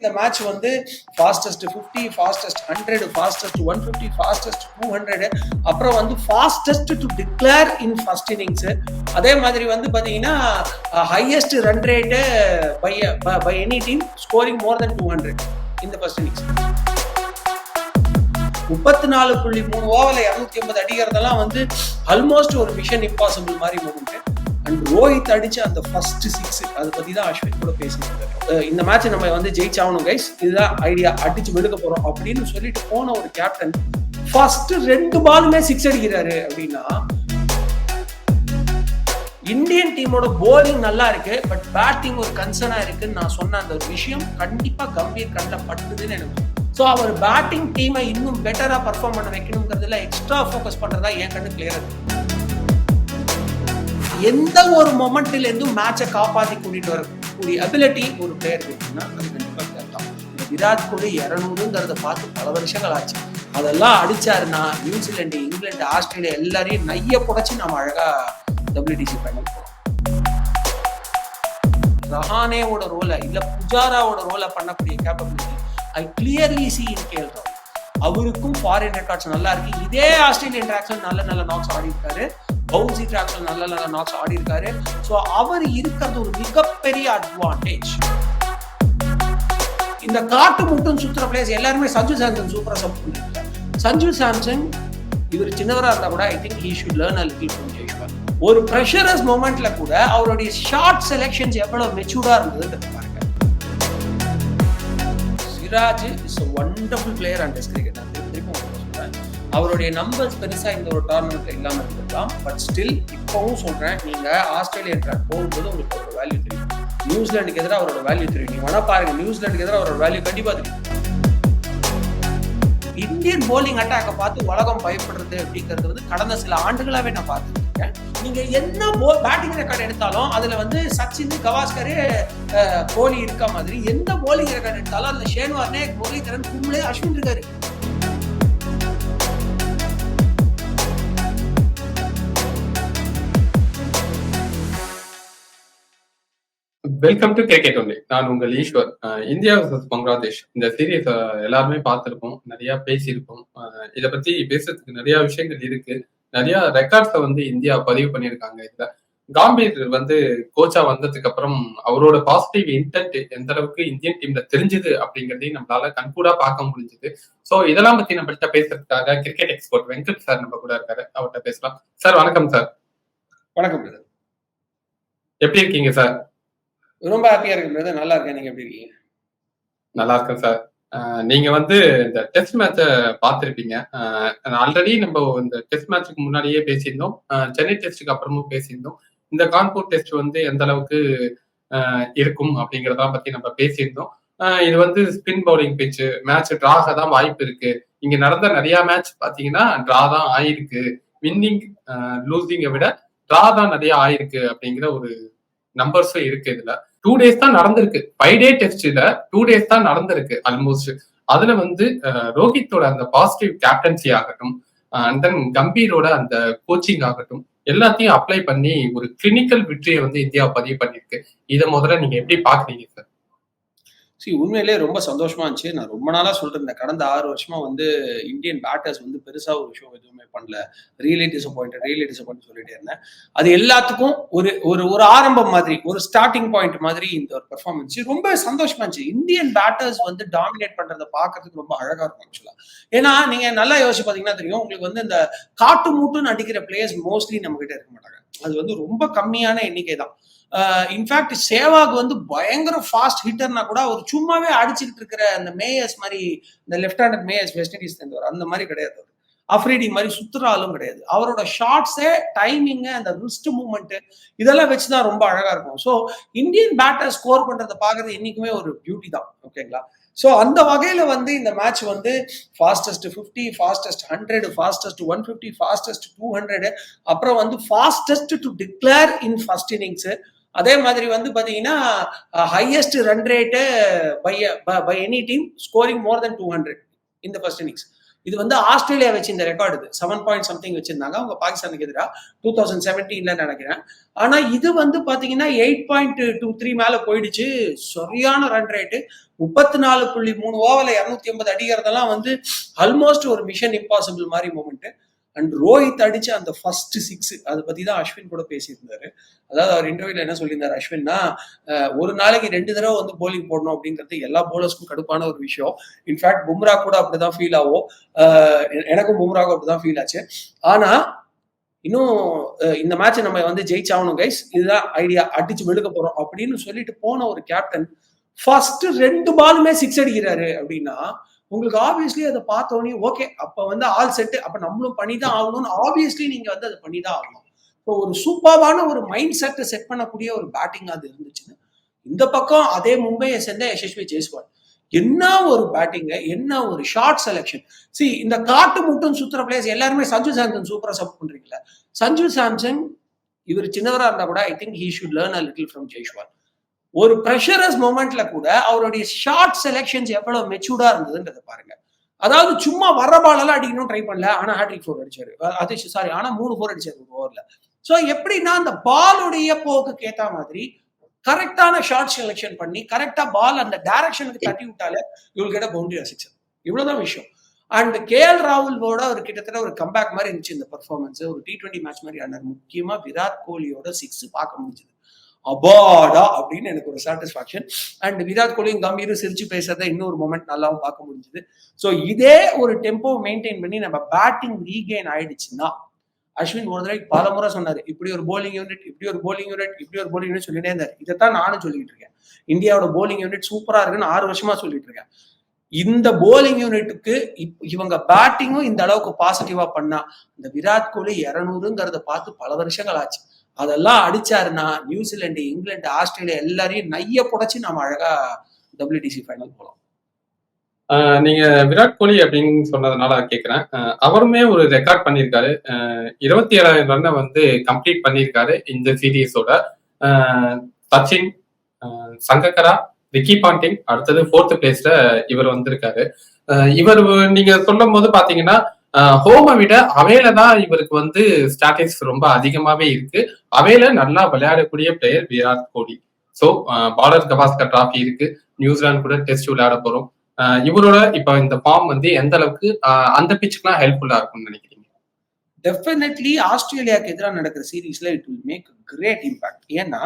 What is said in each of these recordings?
இந்த மேட்ச் வந்து fastest fifty fastest hundred fastest one fifty fastest two hundred அப்புறம் வந்து fastest to declare in first innings அதே மாதிரி வந்து பார்த்தீங்கன்னா highest run rate by by any team scoring more than two hundred இந்த first innings முப்பத்தி நாலு புள்ளி மூணு ஓவரில் இரநூத்தி ஐம்பது அடிக்கிறதெல்லாம் வந்து ஆல்மோஸ்ட் ஒரு மிஷன் இம்பாசிபிள் மாதிரி மூமெண்ட் அண்ட் ரோஹித் அடிச்ச அந்த ஃபர்ஸ்ட் சிக்ஸ் அதை பத்தி தான் அஸ்வின் கூட பேசினாங்க இந்த மேட்ச் நம்ம வந்து ஜெயிச்சாகணும் கைஸ் இதுதான் ஐடியா அடிச்சு வெளுக்க போறோம் அப்படின்னு சொல்லிட்டு போன ஒரு கேப்டன் ஃபர்ஸ்ட் ரெண்டு பாலுமே சிக்ஸ் அடிக்கிறாரு அப்படின்னா இந்தியன் டீமோட போலிங் நல்லா இருக்கு பட் பேட்டிங் ஒரு கன்சர்னா இருக்குன்னு நான் சொன்ன அந்த ஒரு விஷயம் கண்டிப்பா கம்பீர் கண்ணில் பட்டுதுன்னு எனக்கு ஸோ அவர் பேட்டிங் டீமை இன்னும் பெட்டரா பர்ஃபார்ம் பண்ண வைக்கணுங்கிறதுல எக்ஸ்ட்ரா ஃபோக்கஸ் பண்றதா என் கண்ணு கிளியர் இருக்கு. எந்த ஒரு மொமெண்ட்ல இருந்தும் மேட்சை காப்பாத்தி கூட்டிட்டு வரக்கூடிய அபிலிட்டி ஒரு பிளேயர் இருக்குன்னா அது கண்டிப்பா விராட் இந்த விராட் கோலி இரநூறுங்கிறத பார்த்து பல வருஷங்கள் ஆச்சு. அதெல்லாம் அடிச்சாருன்னா நியூசிலாண்டு இங்கிலாந்து ஆஸ்திரேலியா எல்லாரையும் நைய புடைச்சு நம்ம அழகா டபிள்யூடிசி ஃபைனல் ரஹானேவோட ரோலை இல்ல புஜாராவோட ரோலை பண்ணக்கூடிய capability I clearly see in KL அவருக்கும் ஃபாரின் ரெக்கார்ட்ஸ் நல்லா இருக்கு. இதே ஆஸ்திரேலியன் ட்ராக்ஸ்ல நல்ல நல்ல நாக்ஸ் ஆடி இருக்காரு பவுன்சி ட்ராக்ஸ்ல நல்ல நல்ல நாட்ஸ் ஆடி இருக்காரு. ஸோ அவர் இருக்கிறது ஒரு மிகப்பெரிய அட்வான்டேஜ் இந்த காட்டு முட்டும் சுத்துற பிளேஸ் எல்லாருமே சஞ்சு சாம்சன் சூப்பரா சப்போர்ட் பண்ணிருக்காரு. சஞ்சு சாம்சன் இவர் சின்னவரா இருந்தா கூட I think he should learn a little from Jaiswal ஒரு ப்ரெஷரஸ் மூமெண்ட்ல கூட அவருடைய ஷார்ட் செலெக்ஷன்ஸ் எவ்வளவு மெச்சூர்டா இருந்ததுன்றது பாருங்க. Siraj is a wonderful player and அவருடைய நம்பர்ஸ் பெருசாக இந்த ஒரு டோர்னமெண்ட்ல இல்லாமல் இருந்திருக்கலாம். பட் ஸ்டில் இப்பவும் சொல்றேன் நீங்க ஆஸ்திரேலியா ட்ராக் போகும்போது உங்களுக்கு ஒரு வேல்யூ தெரியும். நியூசிலாந்துக்கு எதிராக அவரோட வேல்யூ தெரியும். நீ வேணா பாருங்க நியூசிலாந்துக்கு எதிராக அவரோட வேல்யூ கண்டிப்பாக தெரியும். இந்தியன் போலிங் அட்டாக்கை பார்த்து உலகம் பயப்படுறது அப்படிங்கிறது வந்து கடந்த சில ஆண்டுகளாகவே நான் பார்த்துருக்கேன். நீங்கள் என்ன போ பேட்டிங் ரெக்கார்ட் எடுத்தாலும் அதில் வந்து சச்சின் கவாஸ்கரே கோலி இருக்க மாதிரி எந்த போலிங் ரெக்கார்ட் எடுத்தாலும் அந்த ஷேன் வார்னே தரன் கும்ளே அஸ்வின் இருக்காரு. வெல்கம் டு கிரிக்கெட் ஒன்லி நான் உங்கள் ஈஸ்வர். India vs Bangladesh. இந்த சீரியஸ் எல்லாருமே பார்த்திருப்போம். நிறைய பேசியிருப்போம். இத பத்தி பேசுறதுக்கு நிறைய விஷயங்கள் இருக்கு. நிறைய ரெக்கார்ட்ஸை வந்து இந்தியா பதிவு பண்ணியிருக்காங்க இதுல. காம்பீர் வந்து கோச்சா வந்ததுக்கு அப்புறம் அவரோட பாசிட்டிவ் இன்டென்ட் எந்த அளவுக்கு இந்தியன் டீம்ல தெரிஞ்சது அப்படிங்கறதையும் நம்மளால கண்கூடா பார்க்க முடிஞ்சது. சோ இதெல்லாம் பத்தி நம்மள்ட்ட பேசுறதுக்காக கிரிக்கெட் எக்ஸ்போர்ட் வெங்கட் சார் நம்ம கூட இருக்காரு. அவர்கிட்ட பேசலாம். சார் வணக்கம் சார் வணக்கம். எப்படி இருக்கீங்க சார் ரொம்ப ஹாப்பியா இருக்கு பிரதர் நல்லா இருக்கேன். நீங்க எப்படி இருக்கீங்க? நல்லா இருக்கேன் சார் நீங்க வந்து இந்த டெஸ்ட் மேட்சை பார்த்துருப்பீங்க. ஆல்ரெடி நம்ம இந்த டெஸ்ட் மேட்சுக்கு முன்னாடியே பேசியிருந்தோம். சென்னை டெஸ்ட்டுக்கு அப்புறமும் பேசியிருந்தோம். இந்த கான்பூர் டெஸ்ட் வந்து எந்த அளவுக்கு இருக்கும் அப்படிங்கிறதான் பத்தி நம்ம பேசியிருந்தோம். இது வந்து ஸ்பின் பவுலிங் பிச்சு மேட்ச் டிராக தான் வாய்ப்பு இருக்கு. இங்க நடந்த நிறைய மேட்ச் பாத்தீங்கன்னா டிரா தான் ஆயிருக்கு. வின்னிங் லூசிங்கை விட டிரா தான் நிறைய ஆயிருக்கு அப்படிங்கிற ஒரு நம்பர்ஸும் இருக்கு இதுல. டூ டேஸ் தான் நடந்திருக்கு. ஃபைவ் டே டெஸ்ட்ல டூ டேஸ் தான் நடந்திருக்கு ஆல்மோஸ்ட் அதுல வந்து ரோஹித்தோட அந்த பாசிட்டிவ் கேப்டன்சி ஆகட்டும் அண்ட் தென் கம்பீரோட அந்த கோச்சிங் ஆகட்டும் எல்லாத்தையும் அப்ளை பண்ணி ஒரு கிளினிக்கல் வெற்றியை வந்து இந்தியா பதிவு பண்ணிருக்கு இதை முதல்ல நீங்க எப்படி பாக்குறீங்க சார் ஸோ உண்மையிலே ரொம்ப சந்தோஷமா இருந்துச்சு. நான் ரொம்ப நாளா சொல்லிட்டு கடந்த ஆறு வருஷமா வந்து இந்தியன் பேட்டர்ஸ் வந்து பெருசா ஒரு ஷோ எதுவுமே பண்ணல. ரியலி டிசப்பாயிண்ட் ரியலி டிசப்பாயிண்ட் சொல்லிட்டே இருந்தேன். அது எல்லாத்துக்கும் ஒரு ஒரு ஒரு ஆரம்பம் மாதிரி ஒரு ஸ்டார்டிங் பாயிண்ட் மாதிரி இந்த ஒரு பெர்ஃபார்மன்ஸ் ரொம்ப சந்தோஷமா இருந்துச்சு. இந்தியன் பேட்டர்ஸ் வந்து டாமினேட் பண்றதை பார்க்கறதுக்கு ரொம்ப அழகா இருக்கும் ஆக்சுவலா ஏன்னா நீங்க நல்லா யோசிச்சு பாத்தீங்கன்னா தெரியும் உங்களுக்கு வந்து இந்த காட்டு மூட்டுன்னு அடிக்கிற பிளேயர்ஸ் மோஸ்ட்லி நம்ம கிட்ட இருக்க மாட்டாங்க. அது வந்து ரொம்ப கம்மியான எண்ணிக்கை தான் இன்ஃபேக்ட் சேவாக் வந்து பயங்கர ஃபாஸ்ட் ஹிட்டர்னா கூட அவர் சும்மாவே அடிச்சுட்டு இருக்கிற அந்த மேயர்ஸ் மாதிரி இந்த left handed Mayers West Indies சேர்ந்தவர் அந்த மாதிரி கிடையாது அஃப்ரீடி மாதிரி சுத்துற ஆளும் கிடையாது. அவரோட ஷார்ட்ஸே டைமிங்கு அந்த ரிஸ்ட் மூமெண்ட் இதெல்லாம் வச்சுதான் ரொம்ப அழகா இருக்கும். ஸோ இந்தியன் பேட்டர் ஸ்கோர் பண்றத பாக்குறது என்னைக்குமே ஒரு பியூட்டி தான் ஓகேங்களா ஸோ அந்த வகையில வந்து இந்த மேட்ச் வந்து fastest fifty fastest hundred fastest one fifty fastest two hundred அப்புறம் வந்து fastest to declare in first innings அதே மாதிரி வந்து பார்த்தீங்கன்னா highest run rate by by any team scoring more than two hundred இந்த ஃபர்ஸ்ட் இன்னிங்ஸ் இது வந்து ஆஸ்திரேலியா வச்சு இந்த ரெக்கார்டு இது. செவன் பாயிண்ட் சம்திங் வச்சிருந்தாங்க. அவங்க பாகிஸ்தானுக்கு எதிராக டூ தௌசண்ட் செவன்டீன்ல நினைக்கிறேன். ஆனா இது வந்து பாத்தீங்கன்னா எயிட் பாயிண்ட் டூ த்ரீ மேல போயிடுச்சு. சரியான ரன் ரேட்டு முப்பத்தி நாலு புள்ளி மூணு ஓவர்ல இரநூத்தி ஐம்பது அடிக்கிறதெல்லாம் வந்து ஆல்மோஸ்ட் ஒரு மிஷன் இம்பாசிபிள் மாதிரி மூமெண்ட் அண்ட் ரோஹித் அடிச்ச அந்த ஃபர்ஸ்ட் சிக்ஸ் அதை பத்தி தான் அஸ்வின் கூட பேசியிருந்தாரு. அதாவது அவர் இன்டர்வியூல என்ன சொல்லியிருந்தாரு அஸ்வின்னா ஒரு நாளைக்கு ரெண்டு தடவை வந்து போலிங் போடணும் அப்படிங்கிறது எல்லா போலர்ஸ்க்கும் கடுப்பான ஒரு விஷயம். இன்ஃபேக்ட் பும்ரா கூட அப்படிதான் ஃபீல் ஆகும். எனக்கும் பும்ராக்கும் அப்படிதான் ஃபீல் ஆச்சு. ஆனா இன்னும் இந்த மேட்ச் நம்ம வந்து ஜெயிச்சாகணும் கைஸ் இதுதான் ஐடியா அடிச்சு வெளுக்க போறோம் அப்படின்னு சொல்லிட்டு போன ஒரு கேப்டன் ஃபர்ஸ்ட் ரெண்டு பாலுமே சிக்ஸ் அடிக்கிறாரு அப்படின்னா உங்களுக்கு ஆப்வியஸ்லி அதை பார்த்தோன்னே ஓகே அப்போ வந்து ஆல் செட்டு அப்போ நம்மளும் பண்ணி தான் ஆகணும்னு ஆப்வியஸ்லி நீங்க வந்து அதை பண்ணி தான் ஆகணும். இப்போ ஒரு சூப்பர்வான ஒரு மைண்ட் செட்டை செட் பண்ணக்கூடிய ஒரு பேட்டிங் அது இருந்துச்சுன்னு இந்த பக்கம் அதே மும்பையை சேர்ந்த யசஸ்வி ஜெய்ஸ்வால். என்ன ஒரு பேட்டிங்க என்ன ஒரு ஷார்ட் செலெக்ஷன் சி இந்த காட்டு முட்டும் சுத்துற பிளேஸ் எல்லாருமே சஞ்சு சாம்சன் சூப்பரா சப்போர்ட் பண்றீங்களா சஞ்சு சாம்சன் இவர் சின்னவரா இருந்தா கூட I think he should learn a little from Jaiswal. ஒரு ப்ரெஷரஸ் மூமெண்ட்ல கூட அவருடைய ஷார்ட் செலெக்ஷன்ஸ் எவ்வளவு மெச்சூர்டா இருந்ததுன்றதை பாருங்க. அதாவது சும்மா வர்ற பாலெல்லாம் அடிக்கணும் ட்ரை பண்ணல ஆனா ஹேட்ரிக் ஃபோர் அடிச்சாரு. அது சாரி ஆனா மூணு ஃபோர் அடிச்சாரு ஒரு ஓவர்ல சோ எப்படின்னா அந்த பாலுடைய போக்குக்கு ஏத்த மாதிரி கரெக்டான ஷார்ட் செலெக்ஷன் பண்ணி கரெக்டா பால் அந்த டைரக்ஷனுக்கு தட்டி விட்டாலே இவள் கிட்ட பவுண்டரி சிக்ஸர் இவ்வளவுதான் விஷயம். அண்ட் கே எல் ராகுலோட ஒரு கிட்டத்தட்ட ஒரு கம்பேக் மாதிரி இருந்துச்சு இந்த பர்ஃபார்மன்ஸ் ஒரு டி டுவெண்ட்டி மேட்ச் மாதிரி ஆனார். முக்கியமா விராட் கோலியோட சிக்ஸ் பார்க்க முடிஞ்சது. அபாடா அப்படின்னு எனக்கு ஒரு சாட்டிஸ்பாக்சன் அண்ட் விராட் கோலியும் கம்பீரும் சிரிச்சு பேசுறத இன்னொரு மொமெண்ட் நல்லாவும் பார்க்க முடிஞ்சது. ஸோ இதே ஒரு டெம்போ மெயின்டைன் பண்ணி நம்ம பேட்டிங் ரீகெயின் ஆயிடுச்சுன்னா அஸ்வின் ஒரு தடவை பல முறை சொன்னார் இப்படி ஒரு போலிங் யூனிட் இப்படி ஒரு போலிங் யூனிட் இப்படி ஒரு போலிங் யூனிட் சொல்லிட்டே இருந்தார். இதைத்தான் நானும் சொல்லிட்டு இருக்கேன். இந்தியாவோட போலிங் யூனிட் சூப்பரா இருக்குன்னு ஆறு வருஷமா சொல்லிட்டு இருக்கேன். இந்த போலிங் யூனிட்டுக்கு இவங்க பேட்டிங்கும் இந்த அளவுக்கு பாசிட்டிவா பண்ணா இந்த விராட் கோலி இரநூறுங்கிறத பார்த்து பல வருஷங்கள் ஆச்சு. அதெல்லாம் அடிச்சாருன்னா நியூசிலாண்டு இங்கிலாந்து ஆஸ்திரேலியா எல்லாரையும் நைய புடைச்சு நம்ம அழகா டபிள்யூடிசி ஃபைனல் போலாம். நீங்க விராட் கோலி அப்படின்னு சொன்னதுனால கேட்கிறேன் அவருமே ஒரு ரெக்கார்ட் பண்ணியிருக்காரு. இருபத்தி ஏழாயிரம் ரன்னை வந்து கம்ப்ளீட் பண்ணியிருக்காரு இந்த சீரீஸோட சச்சின் சங்கக்கரா விக்கி பாண்டிங் அடுத்தது ஃபோர்த் பிளேஸ்ல இவர் வந்திருக்காரு. இவர் நீங்க சொல்லும் போது பாத்தீங்கன்னா ஹோமை விட அவையில தான் இவருக்கு வந்து ஸ்டாட்டிக்ஸ் ரொம்ப அதிகமாவே இருக்கு. அவையில நல்லா விளையாடக்கூடிய player Virat Kohli. So Border Gavaskar trophy இருக்கு. நியூசிலாந்து கூட டெஸ்ட் விளையாட போறோம். இவரோட இப்ப இந்த ஃபார்ம் வந்து எந்த அளவுக்கு அந்த பிச்சுக்குலாம் ஹெல்ப்ஃபுல்லா இருக்கும்னு நினைக்கிறீங்க? டெஃபினெட்லி ஆஸ்திரேலியாவுக்கு எதிராக நடக்கிற சீரீஸ்ல it will make great impact ஏன்னா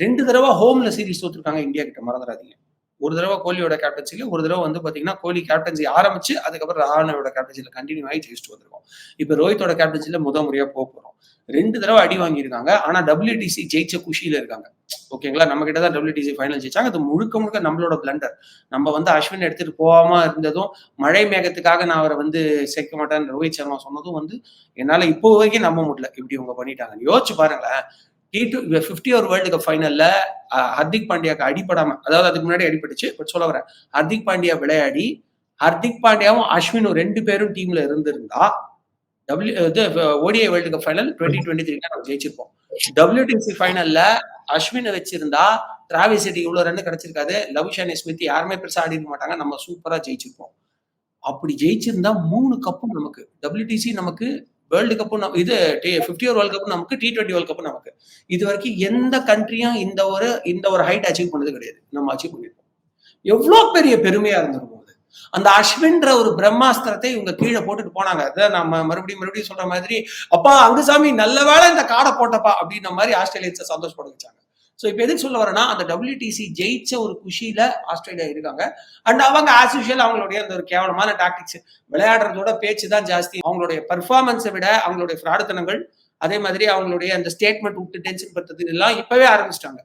ரெண்டு தடவை ஹோம்ல சீரீஸ் தோத்துருக்காங்க இந்தியா கிட்ட மறந்துடாதீங்க. ஒரு தடவை கோலியோட கேப்டன்சியில ஒரு தடவை வந்து பாத்தீங்கன்னா கோலி கேப்டன்சி ஆரம்பிச்சு அதுக்கப்புறம் ரஹானோட கேப்டன்சியில கண்டினியூ ஆகி ஜெயிச்சுட்டு வந்திருக்கோம். இப்ப ரோஹித்தோட கேப்டன்சியில முத முறையா போக போறோம். ரெண்டு தடவை அடி வாங்கியிருக்காங்க. ஆனா டபிள்யூடிசி ஜெயிச்ச குஷியில இருக்காங்க. ஓகேங்களா நம்ம கிட்ட தான் டபிள்யூடிசி ஃபைனல் ஜெயிச்சாங்க. அது முழுக்க முழுக்க நம்மளோட பிளண்டர் நம்ம வந்து அஸ்வின் எடுத்துட்டு போகாம இருந்ததும் மழை மேகத்துக்காக நான் அவரை வந்து சேர்க்க மாட்டேன்னு ரோஹித் சர்மா சொன்னதும் வந்து என்னால இப்போ வரைக்கும் நம்ப முடியல. இப்படி இவங்க பண்ணிட்டாங்க யோசிச்சு பாருங்களேன். T two fifty over world cup ஃபைனல்ல Hardik பாண்டியாவுக்கு அடிப்படாம அதாவது அதுக்கு முன்னாடி அடிபட்டுச்சு பட் சொல்ல வரேன். ஹர்திக் பாண்டியா விளையாடி ஹர்திக் பாண்டியாவும் அஸ்வினும் ரெண்டு பேரும் டீம்ல இருந்திருந்தா டபிள்யூ இது ODI World Cup final twenty twenty த்ரீல நம்ம ஜெயிச்சிருப்போம். டபிள்யூடிசி ஃபைனல்ல அஸ்வினை வச்சிருந்தா டிராவிஸ் செட்டி இவ்வளவு ரன் கிடைச்சிருக்காது. லவிஷானி ஸ்மித் யாருமே பெருசா ஆடி இருக்க மாட்டாங்க. நம்ம சூப்பரா ஜெயிச்சிருப்போம். அப்படி ஜெயிச்சிருந்தா மூணு கப்பும் நமக்கு. டபிள்யூடிசி நமக்கு வேர்ல்டு கப்பும் இது ஃபிஃப்டி ஓவர் வேர்ல்டு கப்பு நமக்கு டி டுவெண்ட்டி வேர்ல்டு கப் நமக்கு. இது வரைக்கும் எந்த கண்ட்ரியும் இந்த ஒரு இந்த ஒரு ஹைட் அச்சீவ் பண்ணது கிடையாது. நம்ம அச்சீவ் பண்ணிருக்கோம். எவ்வளோ பெரிய பெருமையா இருந்திருக்கும் அது. அந்த அஸ்வின்ற ஒரு பிரம்மாஸ்திரத்தை இவங்க கீழே போட்டுட்டு போனாங்க. அதான் நம்ம மறுபடியும் மறுபடியும் சொல்ற மாதிரி அப்பா அங்குசாமி நல்ல வேலை இந்த காடை போட்டப்பா அப்படின்ற மாதிரி ஆஸ்திரேலியன்ஸை சந்தோஷப்பட வச்சாங்க ஸோ இப்போ எதுக்கு சொல்ல வரேன்னா அந்த டபிள்யூடிசி ஜெயிச்ச ஒரு குஷியில ஆஸ்திரேலியா இருக்காங்க. அண்ட் அவங்க ஆஸ் யூஷுவல் அவங்களுடைய அந்த ஒரு கேவலமான டாக்டிக்ஸ் விளையாடுறதோட பேச்சு தான் ஜாஸ்தி. அவங்களுடைய பர்ஃபார்மன்ஸை விட அவங்களுடைய ஃப்ராடுத்தனங்கள் அதே மாதிரி அவங்களுடைய அந்த ஸ்டேட்மெண்ட் விட்டு டென்ஷன் படுத்துறது எல்லாம் இப்பவே ஆரம்பிச்சிட்டாங்க.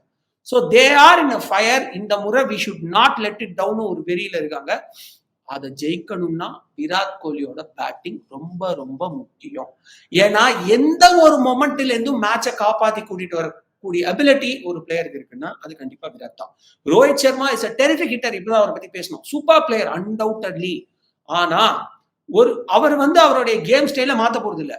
So they are in a fire இந்த முறை we should not let it down ஒரு வெறியில இருக்காங்க. அதை ஜெயிக்கணும்னா விராட் கோலியோட பேட்டிங் ரொம்ப ரொம்ப முக்கியம். ஏன்னா எந்த ஒரு மொமெண்ட்ல இருந்தும் மேட்சை காப்பாத்தி கூட்டிட்டு கூடிய அபிலிட்டி ஒரு பிளேயருக்கு இருக்குன்னா அது கண்டிப்பா விராட் தான். Rohit Sharma is a terrific hitter இப்பதான் அவரை பத்தி பேசணும். சூப்பர் பிளேயர் அன்டவுட்டட்லி ஆனா ஒரு அவர் வந்து அவருடைய கேம் ஸ்டைல மாத்த போறது இல்ல.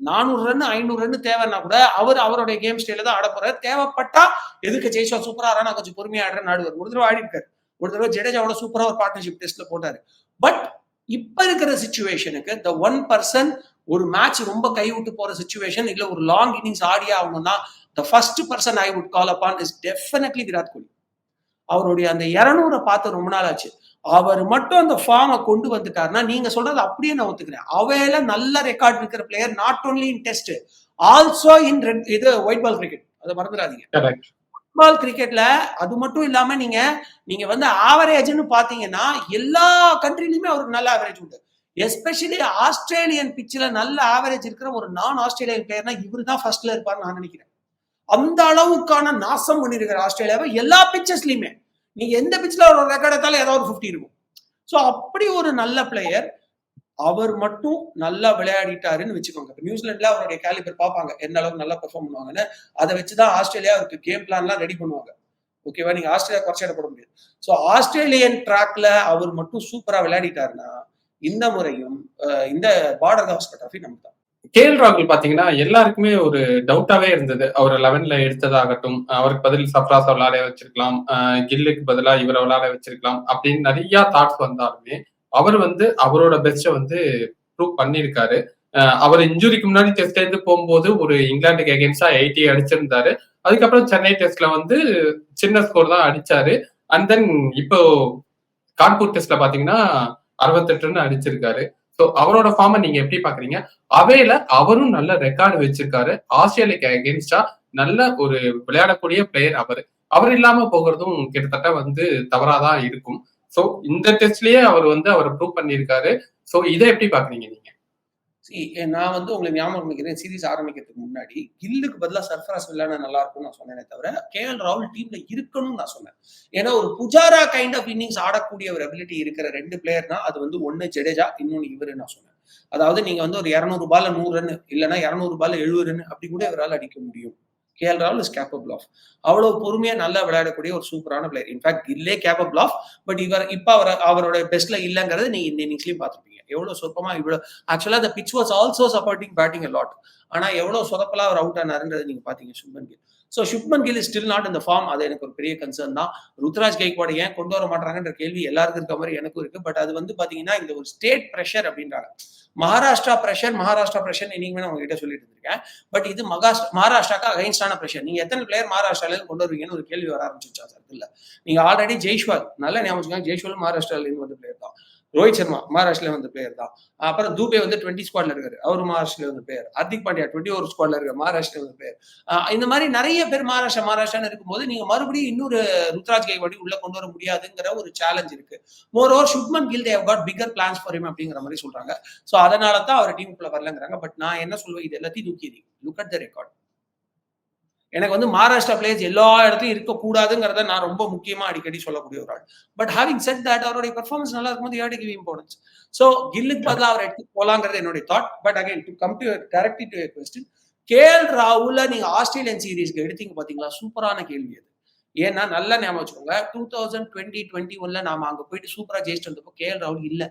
நானூறு ரன் ஐநூறு ரன் தேவைன்னா கூட அவர் அவருடைய கேம் ஸ்டைல தான் ஆட போறாரு. தேவைப்பட்டா எதுக்கு ஜெய்ஷா சூப்பரா நான் கொஞ்சம் பொறுமையா ஆடுற நாடுவார் ஒரு தடவை ஆடி இருக்காரு ஒரு தடவை ஜடேஜாவோட சூப்பரா ஒரு பார்ட்னர்ஷிப் டெஸ்ட்ல போட்டாரு. பட் இப்ப இருக்கிற சுச்சுவேஷனுக்கு த ஒன் பர்சன் ஒரு மேட்ச் ரொம்ப கை விட்டு போற சுச்சுவேஷன் இல்ல ஒரு லாங் இன்னிங்ஸ் ஆடி ஆகணும்னா the first person I would call upon is definitely Virat Kohli. அவருடைய அந்த இரநூறை பார்த்து ரொம்ப நாள் ஆச்சு. அவர் மட்டும் அந்த ஃபார்மை கொண்டு வந்துட்டாருன்னா நீங்க சொல்றது அப்படியே நான் ஒத்துக்கிறேன். அவையில நல்ல ரெக்கார்ட் இருக்கிற player not only in test also in red இது ஒயிட் பால் கிரிக்கெட் அதை மறந்துடாதீங்க. கரெக்ட் பால் கிரிக்கெட்ல அது மட்டும் இல்லாம நீங்க நீங்க வந்து ஆவரேஜ்னு பாத்தீங்கன்னா எல்லா கண்ட்ரிலயுமே அவருக்கு நல்ல ஆவரேஜ் உண்டு. எஸ்பெஷலி ஆஸ்திரேலியன் பிச்சில் நல்ல ஆவரேஜ் இருக்கிற ஒரு நான் ஆஸ்திரேலியன் பிளேயர்னா இவர் தான் ஃபர்ஸ்ட்ல இருப்பார்னு நான் நினைக்கிறேன். அந்த அளவுக்கான நாசம் பண்ணிருக்கிற ஆஸ்திரேலியாவை எல்லா பிச்சஸ்லயுமே நீங்க எந்த பிச்சில் ஒரு ரெக்கார்ட் எடுத்தாலும் ஏதாவது ஃபிஃப்டி இருக்கும். ஸோ அப்படி ஒரு நல்ல பிளேயர் அவர் மட்டும் நல்லா விளையாடிட்டாருன்னு வச்சுக்கோங்க. இப்போ நியூசிலாந்துல அவருடைய கேலிபர் பார்ப்பாங்க. எந்த அளவுக்கு நல்லா பெர்ஃபார்ம் பண்ணுவாங்கன்னு. அதை வச்சுதான் ஆஸ்திரேலியா அவருக்கு கேம் பிளான்லாம் ரெடி பண்ணுவாங்க. ஓகேவா நீங்க ஆஸ்திரேலியா குறைச்சிடப்பட முடியாது. ஸோ ஆஸ்திரேலியன் ட்ராக்ல அவர் மட்டும் சூப்பரா விளையாடிட்டாருன்னா இந்த முறையும் இந்த பார்டர் காஸ்கர் ட்ராஃபி நமக்கு தான் கேஎல் ராகுல் பாத்தீங்கன்னா எல்லாருக்குமே ஒரு டவுட்டாவே இருந்தது. அவர் லெவன்ல எடுத்ததாகட்டும் அவருக்கு பதில் சப்ராஸ் விளையாட வச்சிருக்கலாம் கில்லுக்கு பதிலா இவரை விளையாட வச்சிருக்கலாம் அப்படின்னு நிறைய தாட்ஸ் வந்தாலுமே அவர் வந்து அவரோட பெஸ்ட்டை வந்து ப்ரூவ் பண்ணியிருக்காரு. அவர் இன்ஜுரிக்கு முன்னாடி டெஸ்ட் எடுத்து போகும்போது ஒரு இங்கிலாந்துக்கு எகென்ஸ்டா எயிட்டி அடிச்சிருந்தாரு. அதுக்கப்புறம் சென்னை டெஸ்ட்ல வந்து சின்ன ஸ்கோர் தான் அடிச்சாரு. அண்ட் தென் இப்போ கான்பூர் டெஸ்ட்ல பாத்தீங்கன்னா அறுபத்தெட்டுன்னு அடிச்சிருக்காரு. ஸோ அவரோட ஃபார்மை நீங்க எப்படி பாக்குறீங்க? அவையில அவரும் நல்ல ரெக்கார்டு வச்சிருக்காரு. ஆஸ்திரேலியாக்கு அகேன்ஸ்டா நல்ல ஒரு விளையாடக்கூடிய பிளேயர் அவர். அவர் இல்லாம போகிறதும் கிட்டத்தட்ட வந்து தவறாதான் இருக்கும். சோ இந்த டெஸ்ட்லயே அவர் வந்து அவர் ப்ரூவ் பண்ணியிருக்காரு. ஸோ இதை எப்படி பாக்குறீங்க நீங்க? நான் வந்து உங்களை ஞாபகம் வைக்கிறேன். சீரிஸ் ஆரம்பிக்கிறதுக்கு முன்னாடி கில்லுக்கு பதிலாக சர்ஃபராஸ் வில்லான நல்லா இருக்கும்னு நான் சொன்னேனே தவிர கேஎல் ராகுல் டீம்ல இருக்கணும்னு நான் சொன்னேன். ஏன்னா ஒரு புஜாரா கைண்ட் ஆஃப் இன்னிங்ஸ் ஆடக்கூடிய ஒரு அபிலிட்டி இருக்கிற ரெண்டு பிளேயர்னா அது வந்து ஒன்னு ஜடேஜா இன்னொன்னு இவரு நான் சொன்னேன். அதாவது நீங்க வந்து ஒரு இரநூறுபால நூறு ரன் இல்லைன்னா இரநூறு பால்ல எழுபது ரன் அப்படி கூட இவரால் அடிக்க முடியும். கே எல் ராகுல் இஸ் கேப்பபிள் ஆஃப் அவ்வளவு பொறுமையா நல்லா விளையாடக்கூடிய ஒரு சூப்பரான பிளேயர் இன்ஃபேக்ட் இல்லே கேப்பபிள் ஆஃப் பட் இவர் இப்ப அவர் அவரோட பெஸ்ட்ல இல்லைங்கிறத நீங்க இந்த இன்னிங்ஸ்லயும் பார்த்துருப்பீங்க. எவ்வளவு சொற்பமா இவ்வளவு ஆக்சுவலா the pitch was also supporting batting lot lot. ஆனா எவ்வளவு சொதப்பலா அவர் அவுட் ஆனாருன்றது நீங்க பாத்தீங்க Shubman Gill so Shubman Gill still not இந்த ஃபார்ம் அது எனக்கு ஒரு பெரிய கன்சர்ன் தான். ருத்ராஜ் கைக்வாட் ஏன் கொண்டு வர மாட்டாங்கன்ற கேள்வி எல்லாருக்கும் இருக்க மாதிரி எனக்கும் இருக்கு. பட் அது வந்து பாத்தீங்கன்னா இந்த ஒரு ஸ்டேட் ப்ரெஷர் அப்படின்றாங்க. மகாராஷ்டிரா ப்ரெஷர் மகாராஷ்டிரா ப்ரெஷர் இன்னைக்குமே நான் உங்ககிட்ட சொல்லிட்டு இருந்திருக்கேன். பட் இது மகாராஷ்டிரா மகாராஷ்டிராக்கு அகைன்ஸ்டான ப்ரெஷர் நீங்க எத்தனை பிளேயர் மகாராஷ்டிரால இருந்து கொண்டு வருவீங்கன்னு ஒரு கேள்வி வர ஆரம்பிச்சிருச்சா சார் இல்ல நீங்க ஆல்ரெடி ஜெய்ஷ்வால் நல்ல ஞாபகம் ஜெய்ஷ்வால் மகாராஷ்டிரால இருந்து வந்த பிளேயர் தான். ரோஹித் சர்மா மகாராஷ்டிரில வந்து பிளேயர் தான். அப்புறம் தூபே வந்து டுவெண்ட்டி ஸ்குவாட்ல இருக்காரு. அவர் மகாராஷ்டிரில வந்து பிளேயர் ஹர்திக் பாண்டியா டுவெண்ட்டி ஒரு ஸ்குவாட்ல இருக்காரு. மகாராஷ்டிரில வந்து பிளேயர் இந்த மாதிரி நிறைய பேர் மகாராஷ்டிரா மகாராஷ்டிரான்னு இருக்கும்போது நீங்க மறுபடியும் இன்னொரு ருத்ராஜ் கைவாடி உள்ள கொண்டு வர முடியாதுங்கிற ஒரு சேலஞ்ச் இருக்கு. Moreover Shubman Gill they've got bigger plans for him அப்படிங்கிற மாதிரி சொல்றாங்க. ஸோ அதனால தான் அவர் டீமுக்குள்ள வரலங்கிறாங்க. பட் நான் என்ன சொல்லுவேன் இது எல்லாத்தையும் தூக்கி லுக் அட் த ரெக்கார்ட் எனக்கு வந்து மகாராஷ்டிரா பிளேயர்ஸ் எல்லா இடத்துலையும் இருக்கக்கூடாதுங்கிறத நான் ரொம்ப முக்கியமா அடிக்கடி சொல்லக்கூடிய ஒரு ஆள். பட் ஹேவிங் செட் தட் அவருடைய பெர்ஃபார்மன்ஸ் நல்லா இருக்கும்போது யாடி கிவ் இம்பார்ட்டன்ஸ் ஸோ கில்லுக்கு பதிலாக அவர் எடுத்து போலாங்கிறது என்னுடைய thought but again to come to directly to question KL ராகுல நீங்க ஆஸ்திரேலியன் சீரீஸ்க்கு எடுத்தீங்க பாத்தீங்களா? சூப்பரான கேள்வி அது. ஏன்னா நல்லா ஞாபகம் வச்சுக்கோங்க டூ தௌசண்ட் டுவெண்ட்டி டுவெண்ட்டி ஒன்ல நாம அங்க போயிட்டு சூப்பரா ஜெயிச்சுட்டு வந்தப்போ கேஎல் ராகுல் இல்ல.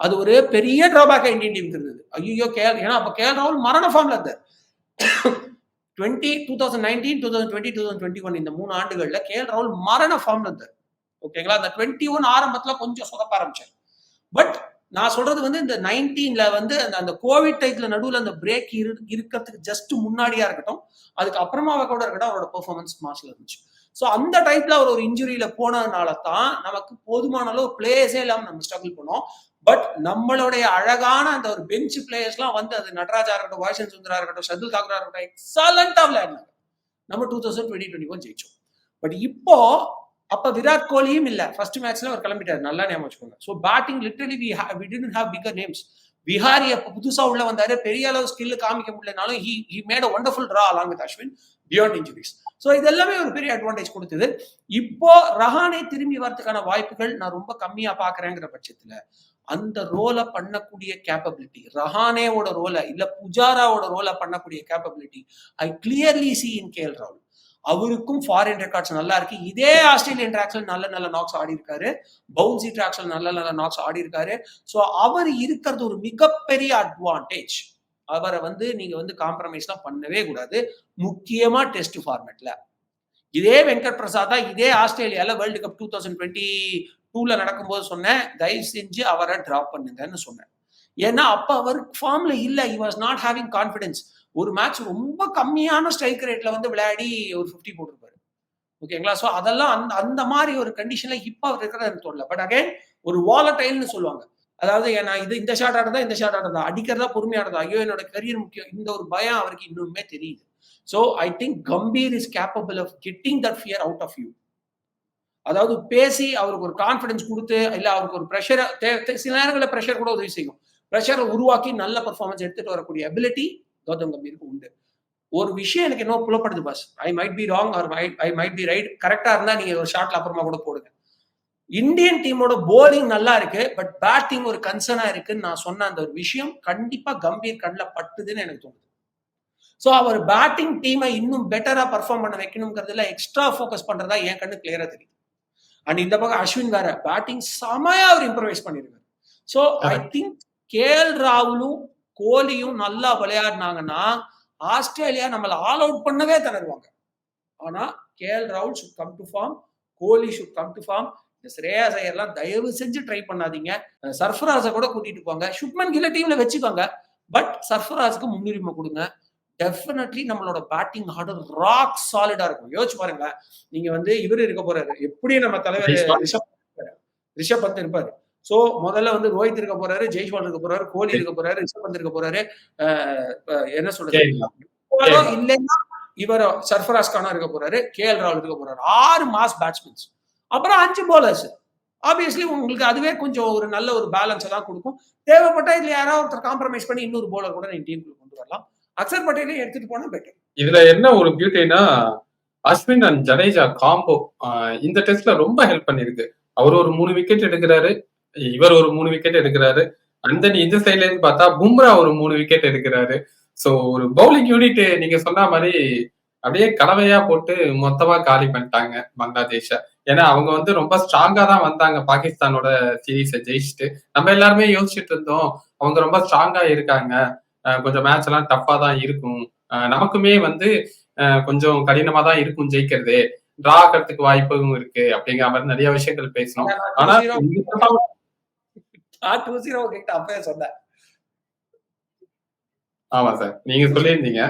அது ஒரு பெரிய டிராபேக் இந்தியன் டீமுக்கு இருந்தது. ஐயோ கேஎல் ஏன்னா அப்ப கேஎல் ராகுல் மரண ஃபார்ம்ல இருந்தார். Twenty two thousand nineteen two thousand twenty two thousand twenty one இந்த மூணு ஆண்டுகள்ல கேஎல் ராகுல் மரண ஃபார்ம்ல இருந்தார் ஓகேங்களா அந்த டுவெண்ட்டி ஒன் ஆரம்பத்துல கொஞ்சம் சொதப்ப ஆரம்பிச்சார். பட் நான் சொல்றது வந்து இந்த நைன்டீன்ல வந்து அந்த அந்த கோவிட் டைத்துல நடுவில் அந்த பிரேக் இரு இருக்கிறதுக்கு ஜஸ்ட் முன்னாடியா இருக்கட்டும் அதுக்கு அப்புறமாவே கூட இருக்கட்டும் அவரோட பெர்ஃபார்மன்ஸ் மாஸ்ல இருந்துச்சு. ஸோ அந்த டைப்ல அவர் ஒரு இன்ஜுரியில போனதுனால தான் நமக்கு போதுமான அளவு பிளேயர்ஸே இல்லாம நம்ம ஸ்ட்ரகிள் பண்ணோம். பட் நம்மளுடைய அழகான அந்த ஒரு பெஞ்ச் பிளேயர்ஸ்லாம் வந்து அது நடராஜா இருக்கட்டும் வாய்சன் சுந்தரா இருக்கட்டும் ஷதுல் தாக்கரா இருக்கட்டும் எக்ஸலண்டா விளையாடினாங்க. நம்ம two thousand twenty twenty one ஜெயிச்சோம். But இப்போ அப்ப விராட் கோலியும் இல்ல. ஃபர்ஸ்ட் மேட்ச்ல அவர் கிளம்பிட்டாரு. நல்லா ஞாபகம் வச்சுக்கோங்க. So batting literally we we didn't have bigger names Vihari அப்ப புதுசா உள்ள வந்தாரு பெரிய அளவு ஸ்கில் காமிக்க முடியலனாலும் he he made a wonderful draw along with Ashwin beyond injuries so இது எல்லாமே ஒரு பெரிய அட்வான்டேஜ் கொடுத்தது. இப்போ ரஹானே திரும்பி வரதுக்கான வாய்ப்புகள் நான் ரொம்ப கம்மியா பாக்குறேங்கிற பட்சத்துல அந்த ரோலை பண்ணக்கூடிய கேப்பபிலிட்டி ரஹானேவோட ரோலை இல்ல புஜாராவோட ரோலை பண்ணக்கூடிய capability I clearly see in KL ராகுல் அவருக்கும் ஃபாரின் ரெக்கார்ட்ஸ் நல்லா இருக்கு. இதே ஆஸ்திரேலியன் ட்ராக்ஸ்ல நல்ல நல்ல நாக்ஸ் ஆடி இருக்காரு பவுன்சி ட்ராக்ஸ்ல நல்ல நல்ல நாக்ஸ் ஆடி இருக்காரு ஸோ அவர் இருக்கிறது ஒரு மிகப்பெரிய அட்வான்டேஜ் அவரை வந்து நீங்க வந்து காம்ப்ரமைஸ்லாம் பண்ணவே கூடாது. முக்கியமா டெஸ்ட் ஃபார்மேட்ல இதே வெங்கட் பிரசாதா இதே ஆஸ்திரேலியால World Cup two thousand twenty டூல நடக்கும்போது சொன்னேன் தயவு செஞ்சு அவரை டிராப் பண்ணுங்கன்னு சொன்னேன். ஏன்னா அப்ப அவர் ஃபார்ம்ல இல்ல. He was not having confidence ஒரு மேட்ச் ரொம்ப கம்மியான ஸ்ட்ரைக் ரேட்ல வந்து விளையாடி ஒரு 50 போட்டிருப்பாரு. ஓகேங்களா ஸோ அதெல்லாம் அந்த அந்த மாதிரி ஒரு கண்டிஷன்ல இப்போ அவர் இருக்கிறது எனக்கு தோணல பட் அகைன் ஒரு வாலட்டைல்னு சொல்லுவாங்க. அதாவது ஏன்னா இது இந்த ஷாட் ஆடுறதா இந்த ஷாட் ஆடுறதா? அடிக்கிறதா பொறுமையாடுறதா? ஐயோ என்னோட கரியர் முக்கியம். இந்த ஒரு பயம் அவருக்கு இன்னுமே தெரியுது. So I think Gambhir is capable of getting that fear out of you அதாவது பேசி அவருக்கு ஒரு கான்ஃபிடன்ஸ் கொடுத்து இல்ல அவருக்கு ஒரு ப்ரெஷர் சில நேரங்களில் ப்ரெஷர் கூட உதவி செய்யும். ப்ரெஷரை உருவாக்கி நல்ல பர்ஃபார்மன்ஸ் எடுத்துட்டு வரக்கூடிய அபிலிட்டி கௌதம் கம்பீருக்கு உண்டு. ஒரு விஷயம் எனக்கு இன்னும் புலப்படுது boss I might be wrong or I might be right கரெக்டா இருந்தா நீங்க ஒரு ஷாட்ல அப்புறமா கூட போடுங்க. இந்தியன் டீமோட போலிங் நல்லா இருக்கு பட் பேட்டிங் ஒரு கன்சர்னா இருக்குன்னு நான் சொன்ன அந்த ஒரு விஷயம் கண்டிப்பா கம்பீர் கண்ணில் பட்டுதுன்னு எனக்கு தோணுது. ஸோ அவர் பேட்டிங் டீமை இன்னும் பெட்டரா பர்ஃபார்ம் பண்ண வைக்கணுங்கிறதுல எக்ஸ்ட்ரா ஃபோக்கஸ் பண்றதா என் கண்ணு கிளியரா தெரியும் அண்ட் இந்த பக்கம் அஸ்வின் வேற பேட்டிங் செமையா அவர் இம்ப்ரவைஸ் பண்ணிருக்காரு. ஸோ ஐ திங்க் கேஎல் ராகுலும் கோலியும் நல்லா விளையாடினாங்கன்னா ஆஸ்திரேலியா நம்மளை ஆல் அவுட் பண்ணவே தருவாங்க ஆனா கேஎல் ராகுல் should come to form Kohli should come to form இந்த ஸ்ரேயாஸ் ஐயர்லாம் தயவு செஞ்சு ட்ரை பண்ணாதீங்க. சர்ஃபராஸை கூட கூட்டிட்டு போங்க. சுப்மன் கில்ல டீம்ல வச்சுக்கோங்க. பட் சர்ஃபராஸுக்கு முன்னுரிமை கொடுங்க. டெஃபினெட்லி நம்மளோட பேட்டிங் ஆர்டர் ராக் சாலிடா இருக்கும். யோசிச்சு பாருங்க நீங்க வந்து இவர் இருக்க போறாரு. எப்படி நம்ம தலைவர் ரிஷப் ரிஷப் பந்த் இருப்பாரு. சோ முதல்ல வந்து ரோஹித் இருக்க போறாரு ஜெய்ஸ்வால் இருக்க போறாரு கோலி இருக்க போறாரு ரிஷப் பந்த் இருக்க போறாரு. என்ன சொல்றது? இல்லைன்னா இவர் சர்ஃபராஸ் கானா இருக்க போறாரு கே எல் ராகுல் இருக்க போறாரு. ஆறு மாஸ் பேட்ஸ்மேன்ஸ் அப்புறம் அஞ்சு போலர்ஸ் ஆப்வியஸ்லி உங்களுக்கு அதுவே கொஞ்சம் ஒரு நல்ல ஒரு பேலன்ஸ் தான் கொடுக்கும். தேவைப்பட்டா இதுல யாராவது ஒருத்தர் காம்ப்ரமைஸ் பண்ணி இன்னொரு போலர் கூட நீங்க டீமுக்கு கொண்டு வரலாம். அக்சர் பட்டேலையும் எடுத்துட்டு போனா பெட்டர் இதுல என்ன ஒரு பியூட்டினா அஸ்வின் அண்ட் ஜடேஜா காம்போ இந்த டெஸ்ட்ல ரொம்ப ஹெல்ப் பண்ணிருக்கு. அவர் ஒரு மூணு விக்கெட் எடுக்கிறாரு இவர் ஒரு மூணு விக்கெட் எடுக்கிறாரு அண்ட் தென் இந்த சைட்ல இருந்து பார்த்தா பும்ரா ஒரு மூணு விக்கெட் எடுக்கிறாரு. சோ ஒரு பவுலிங் யூனிட் நீங்க சொன்ன மாதிரி அப்படியே கலவையா போட்டு மொத்தமா காலி பண்ணிட்டாங்க பங்களாதேஷ. ஏன்னா அவங்க வந்து ரொம்ப ஸ்ட்ராங்கா தான் வந்தாங்க பாகிஸ்தானோட சீரீஸை ஜெயிச்சுட்டு. நம்ம எல்லாருமே யோசிச்சுட்டு இருந்தோம் அவங்க ரொம்ப ஸ்ட்ராங்கா இருக்காங்க. கொஞ்சம் மேட்ச் எல்லாம் டஃப்பா தான் இருக்கும். நமக்குமே வந்து கொஞ்சம் கடினமா தான் இருக்கும் ஜெயிக்கிறது. டிரா ஆகிறதுக்கு வாய்ப்பும் இருக்கு அப்படிங்கிற மாதிரி நிறைய விஷயங்கள் பேசணும் ஆனா சொன்னேன். ஆமா சார் நீங்க சொல்லியிருந்தீங்க.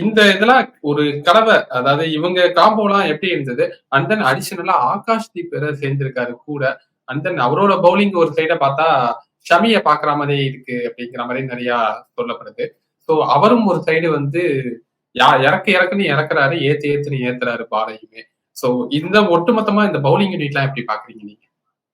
இந்த இதெல்லாம் ஒரு கலவை. அதாவது இவங்க காம்போலாம் எப்படி இருந்தது? அண்ட் தென் அடிஷனலா ஆகாஷ் தீப் வேற சேர்ந்திருக்காரு கூட. அண்ட் தென் அவரோட பவுலிங் ஒரு சைட பார்த்தா ஷமிய பாக்குற மாதிரி இருக்கு அப்படிங்கிற மாதிரி நிறைய சொல்லப்படுது. ஸோ அவரும் ஒரு சைடு வந்து யா இறக்க இறக்குன்னு இறக்குறாரு ஏத்து ஏத்துன்னு ஏத்துறாரு பாலையுமே ஸோ இந்த ஒட்டுமொத்தமா இந்த பவுலிங் யூனிட்லாம் எப்படி பாக்குறீங்க நீங்க?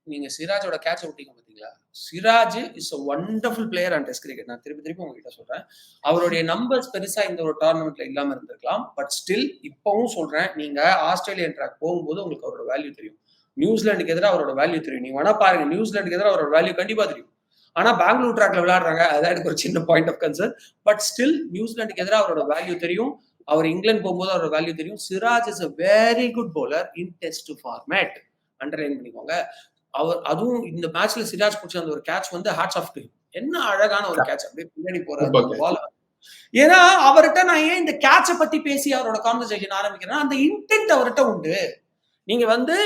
நீங்க சிராஜோட கேட்ச் விட்டீங்க பாத்தீங்களா? Siraj is a wonderful player and test cricket நான் திருப்பி திருப்பி உங்ககிட்ட சொல்றேன். அவருடைய நம்பர்ஸ் பெருசா இந்த ஒரு டோர்னமெண்ட்ல இல்லாம இருந்திருக்கலாம். பட் ஸ்டில் இப்பவும் சொல்றேன் நீங்க ஆஸ்திரேலியன் ட்ராக் போகும்போது உங்களுக்கு அவரோட வேல்யூ தெரியும். நியூசிலாண்டுக்கு எதிராக அவரோட வேல்யூ தெரியும். நீங்க வேணா பாருங்க நியூசிலாண்டுக்கு எதிராக அவரோட வேல்யூ கண்டிப்பா தெரியும். ஆனா பெங்களூர் ட்ராக்ல விளையாடுறாங்க. அதான் எனக்கு ஒரு சின்ன point of concern but still நியூசிலாண்டுக்கு எதிராக அவரோட வேல்யூ தெரியும். அவர் இங்கிலாந்து போகும்போது அவரோட வேல்யூ தெரியும். Siraj is a very good bowler in test format underline பண்ணிக்கோங்க. அவர் அதுவும் இந்த மேட்ச்ல சிராஜ் பிடிச்ச அந்த ஒரு கேட்ச் வந்து ஹார்ட்ஸ் ஆஃப் என்ன அழகான ஒரு கேட்ச் அப்படியே பின்னாடி போற பால் ஏன்னா அவர்கிட்ட நான் ஏன் இந்த கேட்சை பத்தி பேசி அவரோட கான்வர்சேஷன் ஆரம்பிக்கிறேன்னா அந்த இன்டென்ட் அவர்கிட்ட உண்டு. நீங்க வந்து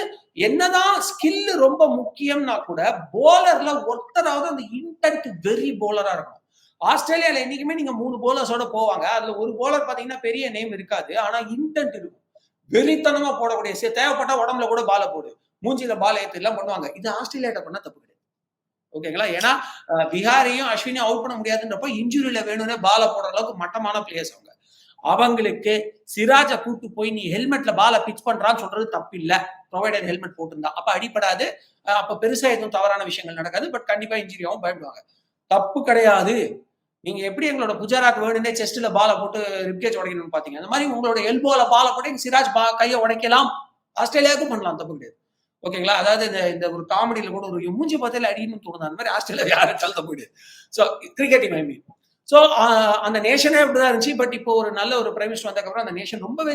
என்னதான் ஸ்கில் ரொம்ப முக்கியம்னா கூட போலர்ல ஒருத்தராவது அந்த இன்டென்ட் வெரி போலரா இருக்கும் ஆஸ்திரேலியால என்னைக்குமே நீங்க மூணு போலர்ஸோட போவாங்க. அதுல ஒரு போலர் பாத்தீங்கன்னா பெரிய நேம் இருக்காது. ஆனா இன்டென்ட் இருக்கும். வெறித்தனமா போடக்கூடிய தேவைப்பட்ட உடம்புல கூட பால போடு. மூஞ்சியில பால ஏத்து எல்லாம் பண்ணுவாங்க. இது ஆஸ்திரேலியாட்ட பண்ண தப்பு கிடையாது. ஓகேங்களா? ஏன்னா பிஹாரையும் அஸ்வினியும் அவுட் பண்ண முடியாதுன்றப்போ இன்ஜுரியில வேணும்னே பால போடுற அளவுக்கு மட்டமான பிளேயர்ஸ் அவங்க. அவங்களுக்கு சிராஜ கூட்டு போய் நீ ஹெல்மெட்ல பால பிச் பண்றான்னு சொல்றது தப்பு இல்ல ப்ரொவைடர் ஹெல்மெட் போட்டிருந்தா. அப்ப அடிப்படாது அப்ப பெருசா எதுவும் தவறான விஷயங்கள் நடக்காது. பட் கண்டிப்பா இன்ஜுரியாவும் பயப்படுவாங்க. தப்பு கிடையாது. நீங்க எப்படி எங்களோட புஜாராக்கு வேணும்னே செஸ்ட்ல பால போட்டு ரிப்கேஜ் உடைக்கணும்னு பாத்தீங்க? அந்த மாதிரி உங்களோட எல்போல பால போட்டு சிராஜ் பா கையை உடைக்கலாம். ஆஸ்திரேலியாவுக்கும் பண்ணலாம் தப்பு கிடையாது. ஓகேங்களா? அதாவது இந்த இந்த ஒரு காமெடியில கூட ஒரு மூஞ்சி பார்த்தால அடின்னு தோணுது. அந்த மாதிரி ஆஸ்திரேலியா யாரும் செலுத்த போயிடுது so cricket I mean so அந்த நேஷனே அப்படிதான் இருந்துச்சு. பட் இப்போ ஒரு நல்ல ஒரு பிரைம் மினிஸ்டர் வந்ததுக்கப்புறம் அந்த நேஷன் ரொம்பவே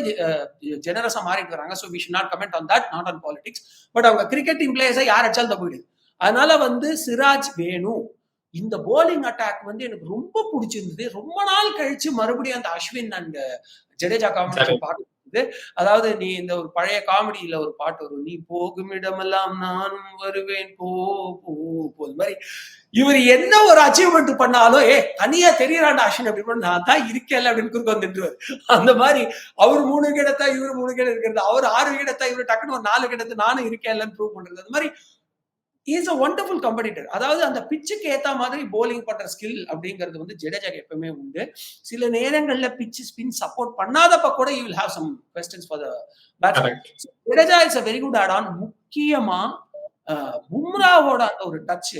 ஜெனரஸா மாறிட்டு வராங்க. So we should not comment on that not on politics but அவங்க கிரிக்கெட் டீம் பிளேயர்ஸை யார் அடிச்சாலும் தப்பிடுது அதனால வந்து சிராஜ் வேணும் இந்த போலிங் அட்டாக் வந்து எனக்கு ரொம்ப பிடிச்சிருந்தது. ரொம்ப நாள் கழிச்சு மறுபடியும் அந்த அஸ்வின் அண்ட் ஜடேஜா காம்பினேஷன் பார்க்க இருக்குது அதாவது நீ இந்த ஒரு பழைய காமெடியில ஒரு பாட்டு வரும். நீ போகும் இடமெல்லாம் நானும் வருவேன். போ போ போ. மாதிரி இவர் என்ன ஒரு அச்சீவ்மெண்ட் பண்ணாலும் ஏ தனியா தெரியறான் அஷின் அப்படி பண்ண நான் தான் இருக்கேன்ல அப்படின்னு குறுக்க வந்துட்டு அந்த மாதிரி அவர் மூணு கிடத்தா இவர் மூணு விக்கெட் இருக்கிறது அவர் ஆறு கிடத்தா இவர் டக்குன்னு ஒரு நாலு கிடத்து நானும் நானும் இருக்கேன்லன்னு ப்ரூவ் பண்றது. அந்த மாதிரி இஸ் அ ஒண்டர்ஃபுல் கம்படிட்டர் அதாவது அந்த பிச்சுக்கு ஏத்த மாதிரி போலிங் பண்ற ஸ்கில் அப்படிங்கிறது வந்து ஜடேஜாக்கு எப்பவுமே உண்டு சில நேரங்கள்ல பிச்சு ஸ்பின் சப்போர்ட் பண்ணாதப்ப கூட you will have some questions for the batsman. Jadeja is a very good add on முக்கியமா பும்ராவோட அந்த ஒரு டச்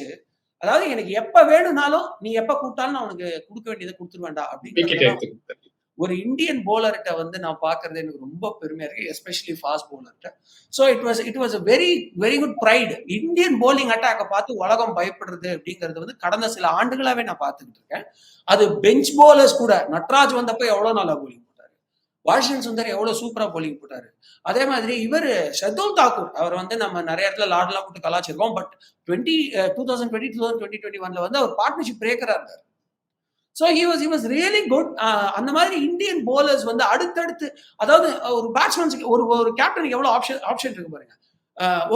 அதாவது எனக்கு எப்ப வேணும்னாலும் நீ எப்ப கூப்பிட்டாலும் நான் உனக்கு கொடுக்க வேண்டியதை கொடுத்துருவேண்டா விக்கெட் அப்படின்னு. ஒரு இந்தியன் போலர்கிட்ட வந்து நான் பார்க்கறது எனக்கு ரொம்ப பெருமையா இருக்கு especially fast போலர்கிட்ட so it was it was very very good pride Indian bowling அட்டாக்கை பார்த்து உலகம் பயப்படுறது அப்படிங்கிறது வந்து கடந்த சில ஆண்டுகளாவே நான் பார்த்துக்கிட்டு இருக்கேன். அது பெஞ்ச் போலர்ஸ் கூட நட்ராஜ் வந்தப்ப எவ்வளவு நல்லா போலிங் போட்டாரு. சுந்தர் எவ்வளவு சூப்பரா போலிங் போட்டாரு. அதே மாதிரி இவர் ஷர்துல் தாக்கூர் அவர் வந்து நம்ம நிறைய இடத்துல லாட்லாம் போட்டு கலாச்சிருக்கோம். But twenty two thousand twenty two thousand twenty twenty ஒன்ல வந்து அவர் பார்ட்னர்ஷிப் பிரேக்கரா இருந்தார். So he was he was really good அந்த மாதிரி இந்தியன் போலர்ஸ் வந்து அடுத்தடுத்து அதாவது ஒரு பேட்ஸ்மேன்ஸுக்கு ஒரு ஒரு கேப்டனுக்கு எவ்வளோ ஆப்ஷன் ஆப்ஷன் இருக்கு பாருங்க.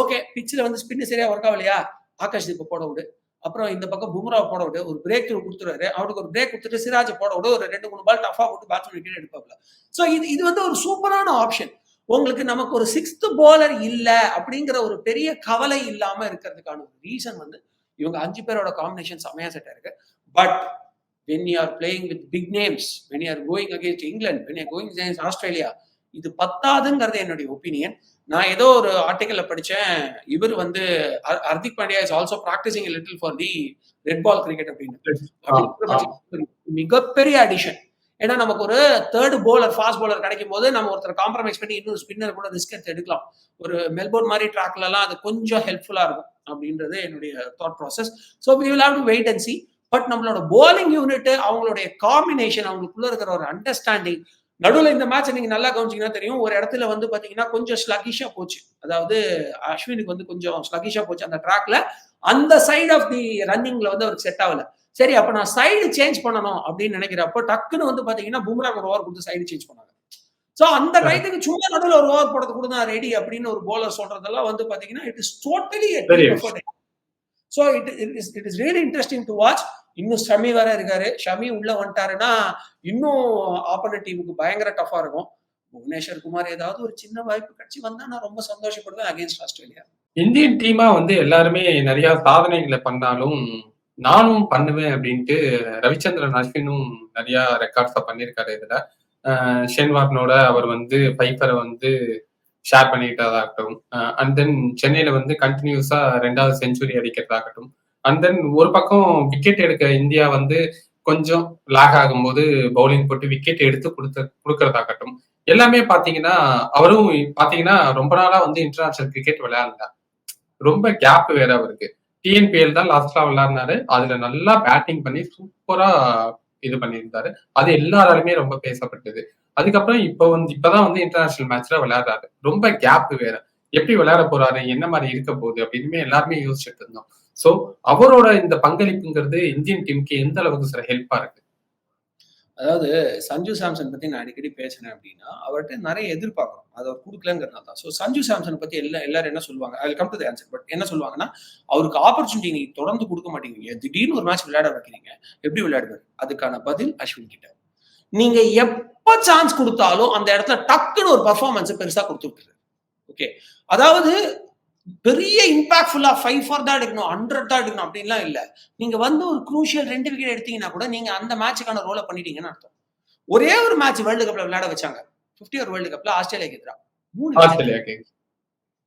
ஓகே பிச்சில் வந்து ஸ்பின்னு சரியா ஒர்க் ஆகலையா? ஆகாஷ் தீப்பை போட விடு. அப்புறம் இந்த பக்கம் பும்ராவை போட விடு. ஒரு பிரேக் த்ரூ கொடுத்துருவாரு அவருக்கு ஒரு பிரேக் கொடுத்துட்டு சிராஜ் போட விடு. ஒரு ரெண்டு மூணு பால் டஃபாக போட்டு பேட்ஸ்மேன் விக்கெட் எடுப்பாப்ல ஸோ இது இது வந்து ஒரு சூப்பரான ஆப்ஷன் உங்களுக்கு நமக்கு ஒரு சிக்ஸ்த் போலர் இல்லை அப்படிங்கிற ஒரு பெரிய கவலை இல்லாமல் இருக்கிறதுக்கான ஒரு ரீசன் வந்து இவங்க அஞ்சு பேரோட காம்பினேஷன் செமையா செட்டாக இருக்கு. But when you are playing with big names when you are going against england when you are going against australia இது பத்தாதுங்கிறது என்னுடைய ஒப்பீனியன் நான் ஏதோ ஒரு ஆர்டிக்கல்ல படிச்சேன் இவர் வந்து her- Hardik Pandya is also practicing little for the red ball cricket அப்படின்னு. மிகப்பெரிய அடிஷன் ஏன்னா நமக்கு ஒரு தேர்ட் போலர் ஃபாஸ்ட் போலர் கிடைக்கும் போது நம்ம ஒருத்தர் காம்ப்ரமைஸ் பண்ணி இன்னொரு ஸ்பின்னர் கூட ரிஸ்க் எடுத்து எடுக்கலாம். ஒரு மெல்போர்ன் மாதிரி ட்ராக்ல எல்லாம் அது கொஞ்சம் ஹெல்ப்ஃபுல்லா இருக்கும் அப்படின்றது என்னுடைய thought process so we will have to wait and see but நம்மளோட போலிங் யூனிட் அவங்களுடைய காம்பினேஷன் அவங்களுக்குள்ள இருக்கிற ஒரு அண்டர்ஸ்டாண்டிங் நடுவில் இந்த மேட்ச் நீங்க நல்லா கவனிச்சீங்கன்னா தெரியும். ஒரு இடத்துல வந்து பாத்தீங்கன்னா கொஞ்சம் ஸ்லகிஷா போச்சு. அதாவது அஸ்வினுக்கு வந்து கொஞ்சம் ஸ்லகிஷா போச்சு அந்த ட்ராக்ல அந்த சைடு ஆஃப் தி ரன்னிங்ல வந்து அவருக்கு செட் ஆகல. சரி அப்ப நான் சைடு சேஞ்ச் பண்ணணும் அப்படின்னு நினைக்கிறப்போ டக்குன்னு வந்து பாத்தீங்கன்னா பும்ராக்கு ஒரு ஓவர் கொடுத்து சைடு சேஞ்ச் பண்ணாங்க. சோ அந்த டயத்துக்கு சும்மா நடுவில் ஒரு ஓவர் போடுறது கூட நான் ரெடி அப்படின்னு ஒரு போலர் சொல்றதெல்லாம் வந்து பாத்தீங்கன்னா it is totally so it is it is really interesting to watch இன்னும் ஷமி வேற இருக்காரு. ஷமி உள்ள வந்துட்டாருன்னா இன்னும் ஆப்போனட் டீமுக்கு பயங்கர டஃபா இருக்கும். புவனேஸ்வர் குமார் ஏதாவது ஒரு சின்ன வாய்ப்பு கிடைச்சி வந்தா நான் ரொம்ப சந்தோஷப்படுவேன் அகைன்ஸ்ட் ஆஸ்திரேலியா. இந்தியன் டீமா வந்து எல்லாருமே நிறைய சாதனைகளை பண்ணாலும் நானும் பண்ணுவேன் அப்படின்ட்டு ரவிச்சந்திரன் அஸ்வினும் நிறைய ரெக்கார்ட்ஸை பண்ணியிருக்காரு இதுல. அஹ் அவர் வந்து பைப்பரை வந்து ஷேர் பண்ணிக்கிட்டதாகட்டும் அண்ட் தென் சென்னையில வந்து கண்டினியூஸா ரெண்டாவது செஞ்சுரி அடிக்கிறதாகட்டும். அண்ட் தென் ஒரு பக்கம் விக்கெட் எடுக்க இந்தியா வந்து கொஞ்சம் லாக் ஆகும்போது பவுலிங் போட்டு விக்கெட் எடுத்து கொடுத்த கொடுக்கறதாகட்டும். எல்லாமே பாத்தீங்கன்னா அவரும் பாத்தீங்கன்னா ரொம்ப நாளா வந்து இன்டர்நேஷனல் கிரிக்கெட் விளையாடல. ரொம்ப கேப் வேற அவருக்கு. டிஎன்பிஎல் தான் லாஸ்டா விளையாடினாரு. அதுல நல்லா பேட்டிங் பண்ணி சூப்பரா இது பண்ணியிருந்தாரு. அது எல்லாராலுமே ரொம்ப பேசப்பட்டது. அதுக்கப்புறம் இப்ப வந்து இப்பதான் வந்து இன்டர்நேஷனல் மேட்ச்ல விளையாடுறாரு. ரொம்ப கேப் வேற. எப்படி விளையாட போறாரு? என்ன மாதிரி இருக்க போகுது? அப்படின்னு எல்லாருமே யோசிச்சுட்டு இருந்தோம். சோ அவரோட இந்த பங்களிப்புங்கிறது இந்தியன் டீமுக்கு எந்த அளவுக்கு சில ஹெல்ப்பா இருக்கு? அதாவது சஞ்சு சாம்சன் பத்தி நான் அடிக்கடி பேசினேன் அப்படின்னா அவர்கிட்ட நிறைய எதிர்பார்க்கணும். அதை அவர் கொடுக்கலங்கிறதுனால தான். ஸோ சஞ்சு சாம்சன் பத்தி எல்லா எல்லாரும் என்ன சொல்லுவாங்க? I come to the answer but என்ன சொல்லுவாங்கன்னா அவருக்கு ஆப்பர்ச்சுனிட்டி நீங்க தொடர்ந்து கொடுக்க மாட்டேங்கிறீங்க திடீர்னு ஒரு மேட்ச் விளையாட வைக்கிறீங்க. எப்படி விளையாடுவார்? அதுக்கான பதில் அஸ்வின் கிட்ட. நீங்க எப்ப சான்ஸ் கொடுத்தாலும் அந்த இடத்துல டக்குன்னு ஒரு பர்ஃபார்மன்ஸ் பெருசா கொடுத்து ஓகே அதாவது பெரிய இம்பாக்ட்ஃபுல்லா ஃபைவ் ஃபார் தான் எடுக்கணும் ஹண்ட்ரட் தான் எடுக்கணும் அப்படின்லாம் இல்ல. நீங்க வந்து ஒரு குரூஷியல் ரெண்டு விக்கெட் எடுத்தீங்கன்னா கூட நீங்க அந்த மேட்சுக்கான ரோலை பண்ணிட்டீங்கன்னு அர்த்தம். ஒரே ஒரு மேட்ச் வேர்ல்டு கப்ல விளையாட வச்சாங்க. பிப்டி ஒரு வேர்ல்டு கப்ல ஆஸ்திரேலியாக்கு எதிராக மூணு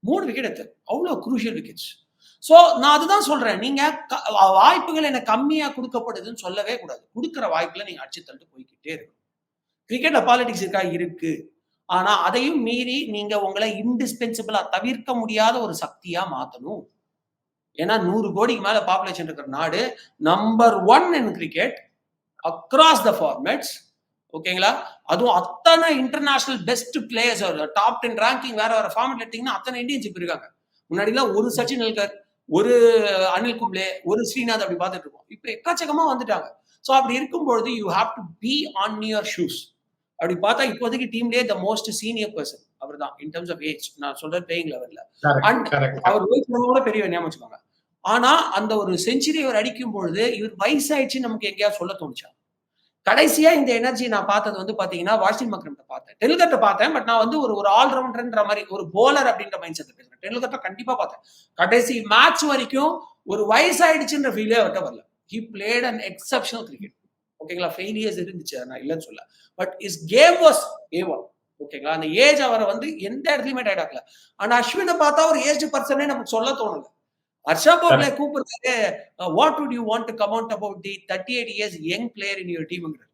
மூணு விக்கெட் எடுத்து. அவ்வளவு குரூஷியல் விக்கெட்ஸ் ஸோ நான் அதுதான் சொல்றேன். நீங்க வாய்ப்புகள் எனக்கு கம்மியா கொடுக்கப்படுதுன்னு சொல்லவே கூடாது. கொடுக்குற வாய்ப்புல நீங்க அடிச்சு தள்ளிட்டு போய்க்கிட்டே இருக்கணும். கிரிக்கெட்ல பாலிடிக்ஸ் இருக்கா? இருக்கு. ஆனா அதையும் மீறி நீங்க உங்களை இன்டிஸ்பென்சிபிளா தவிர்க்க முடியாத ஒரு சக்தியா மாத்தணும். ஏன்னா நூறு கோடிக்கு மேல பாப்புலேஷன் இருக்கிற நாடு number one in cricket across the formats ஓகேங்களா அதுவும் அத்தனை international best players top ten ranking வேற வேற ஃபார்மேட் எடுத்தீங்கன்னா அத்தனை இந்தியன்ஸ் இப்ப இருக்காங்க. முன்னாடிலாம் ஒரு சச்சின் டெண்டுல்கர் ஒரு அனில் கும்ளே ஒரு ஸ்ரீநாத் அப்படி பார்த்துட்டு இருக்கோம் இப்போ எக்கச்சக்கமா வந்துட்டாங்க. ஸோ அப்படி இருக்கும் பொழுது you have to be on your shoes அப்படி பார்த்தா இப்போதைக்கு டீம்லயே த மோஸ்ட் சீனியர் பர்சன் அவர் தான் இன் டர்ம்ஸ் ஆஃப் ஏஜ் நான் சொல்ற பிளேயிங் லெவல்ல அண்ட் அவர் சர்மாவோட பெரிய ஞாபகம் ஆனா அந்த ஒரு செஞ்சுரி அவர் அடிக்கும் பொழுது இவர் வயசாயிடுச்சு நமக்கு எங்கேயாவது சொல்ல தோணுச்சா? கடைசியா இந்த எனர்ஜி நான் பார்த்தது வந்து பாத்தீங்கன்னா வாஷிங் மக்ரம் பார்த்தேன். டெல்கட்டை பார்த்தேன் பட் நான் வந்து ஒரு ஒரு ஆல்ரவுண்டர்ன்ற மாதிரி ஒரு போலர் அப்படின்ற மைண்ட் செட் பேசுறேன். டெல்கட்டை கண்டிப்பா பார்த்தேன். கடைசி மேட்ச் வரைக்கும் ஒரு வயசாயிடுச்சுன்ற ஃபீலே அவர்கிட்ட வரல. He played an exceptional cricket ஓகேங்களா? ஃபெயிலியர்ஸ் இருந்துச்சு. நான் இல்லைன்னு சொல்ல but is game was even ஓகேங்களா? அந்த ஏஜ் அவரை வந்து எந்த இடத்துலயுமே டயட் ஆகல ஆனா அஸ்வினை பார்த்தா ஒரு ஏஜ் பர்சனே நமக்கு சொல்ல தோணல ஹர்ஷா போக்லே கூப்பிடுறாரு what would you want to comment about the thirty eight years young player in your டீம்ங்கிறது